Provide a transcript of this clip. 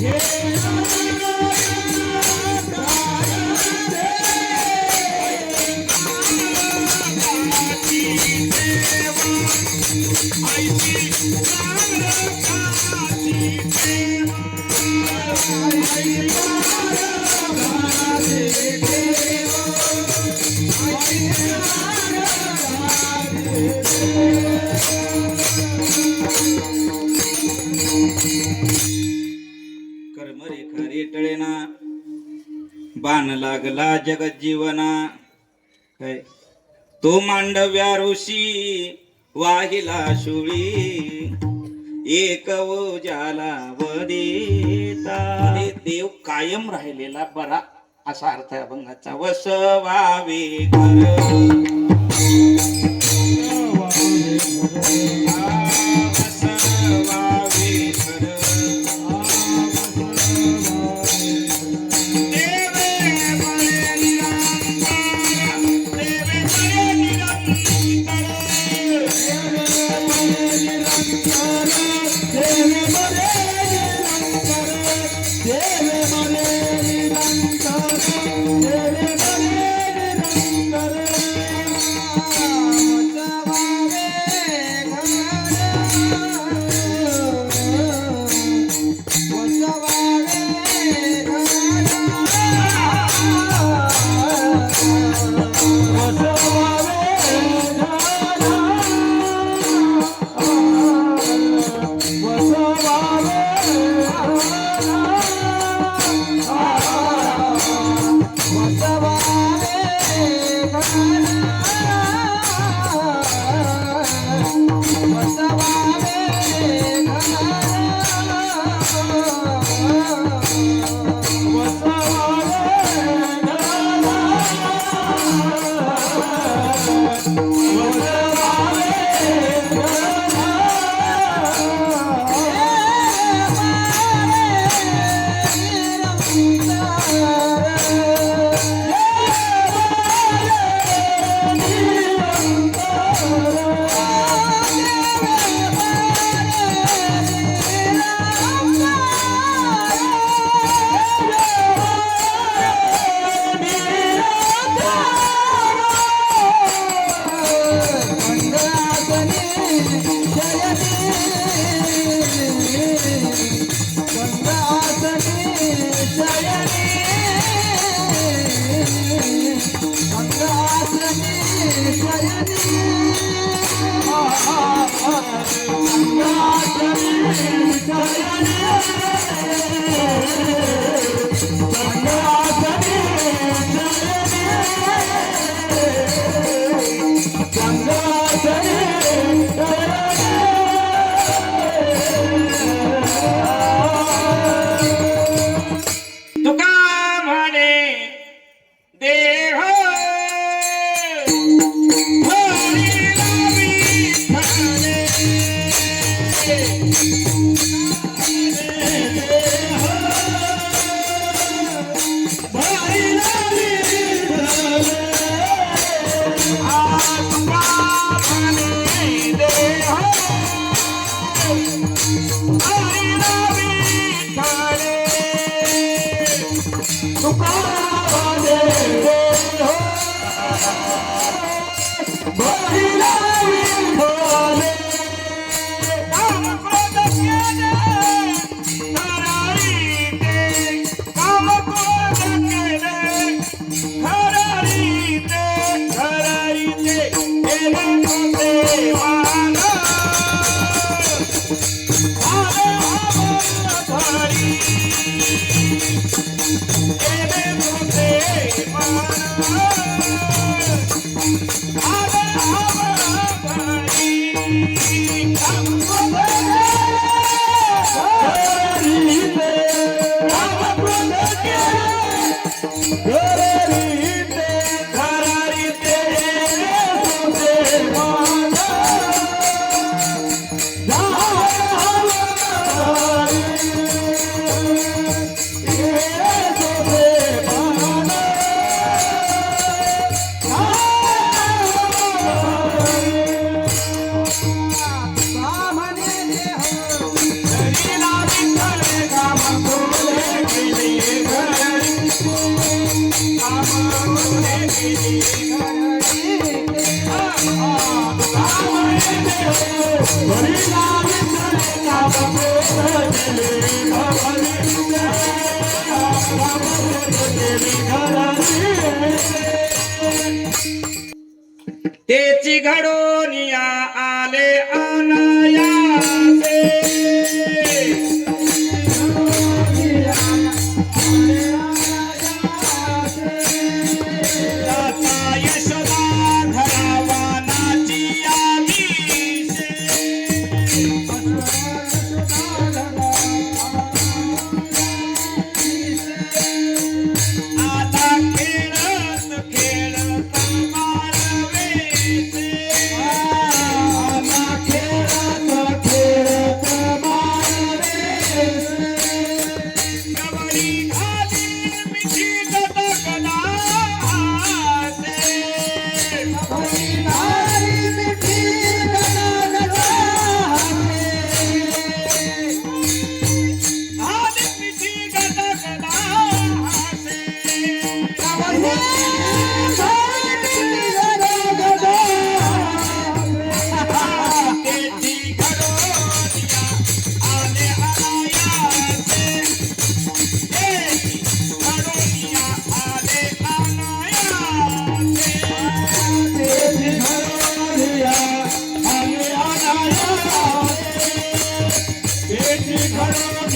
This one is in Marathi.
Yeah. लागला जगत जीवना. काय? तो मांडव्या ऋषी वाहिला शुळी. एक ओजाला वदिता. देव कायम राहिलेला बरा असा अर्थ आहे अभंगाचा. वसवावे घर Thank you. तेची घडोनिया आले आनंद Thank you.